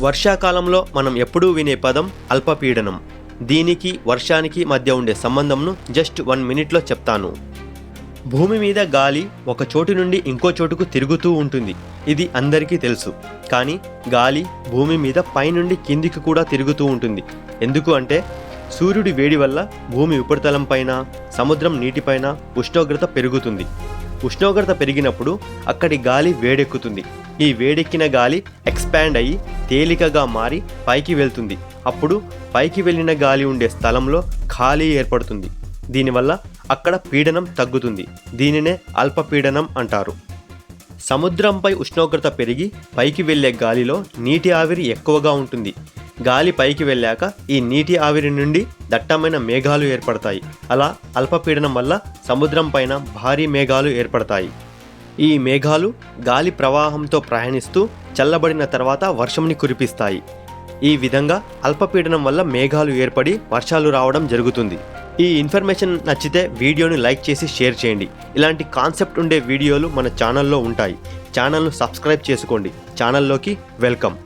వర్షాకాలంలో మనం ఎప్పుడూ వినే పదం అల్పపీడనం. దీనికి వర్షానికి మధ్య ఉండే సంబంధంను జస్ట్ వన్ మినిట్లో చెప్తాను. భూమి మీద గాలి ఒక చోటు నుండి ఇంకో చోటుకు తిరుగుతూ ఉంటుంది. ఇది అందరికీ తెలుసు. కానీ గాలి భూమి మీద పైనుండి కిందికి కూడా తిరుగుతూ ఉంటుంది. ఎందుకు అంటే సూర్యుడి వేడి వల్ల భూమి ఉపరితలం పైన సముద్రం నీటిపైన ఉష్ణోగ్రత పెరుగుతుంది. ఉష్ణోగ్రత పెరిగినప్పుడు అక్కడి గాలి వేడెక్కుతుంది. ఈ వేడెక్కిన గాలి ఎక్స్పాండ్ అయ్యి తేలికగా మారి పైకి వెళ్తుంది. అప్పుడు పైకి వెళ్ళిన గాలి ఉండే స్థలంలో ఖాళీ ఏర్పడుతుంది. దీనివల్ల అక్కడ పీడనం తగ్గుతుంది. దీనినే అల్పపీడనం అంటారు. సముద్రంపై ఉష్ణోగ్రత పెరిగి పైకి వెళ్ళే గాలిలో నీటి ఆవిరి ఎక్కువగా ఉంటుంది. గాలి పైకి వెళ్ళాక ఈ నీటి ఆవిరి నుండి దట్టమైన మేఘాలు ఏర్పడతాయి. అలా అల్పపీడనం వల్ల సముద్రం పైన భారీ మేఘాలు ఏర్పడతాయి. ఈ మేఘాలు గాలి ప్రవాహంతో ప్రయాణిస్తూ చల్లబడిన తర్వాత వర్షంని కురిపిస్తాయి. ఈ విధంగా అల్పపీడనం వల్ల మేఘాలు ఏర్పడి వర్షాలు రావడం జరుగుతుంది. ఈ ఇన్ఫర్మేషన్ నచ్చితే వీడియోని లైక్ చేసి షేర్ చేయండి. ఇలాంటి కాన్సెప్ట్ ఉండే వీడియోలు మన ఛానల్లో ఉంటాయి. ఛానల్ను సబ్స్క్రైబ్ చేసుకోండి. ఛానల్లోకి వెల్కమ్.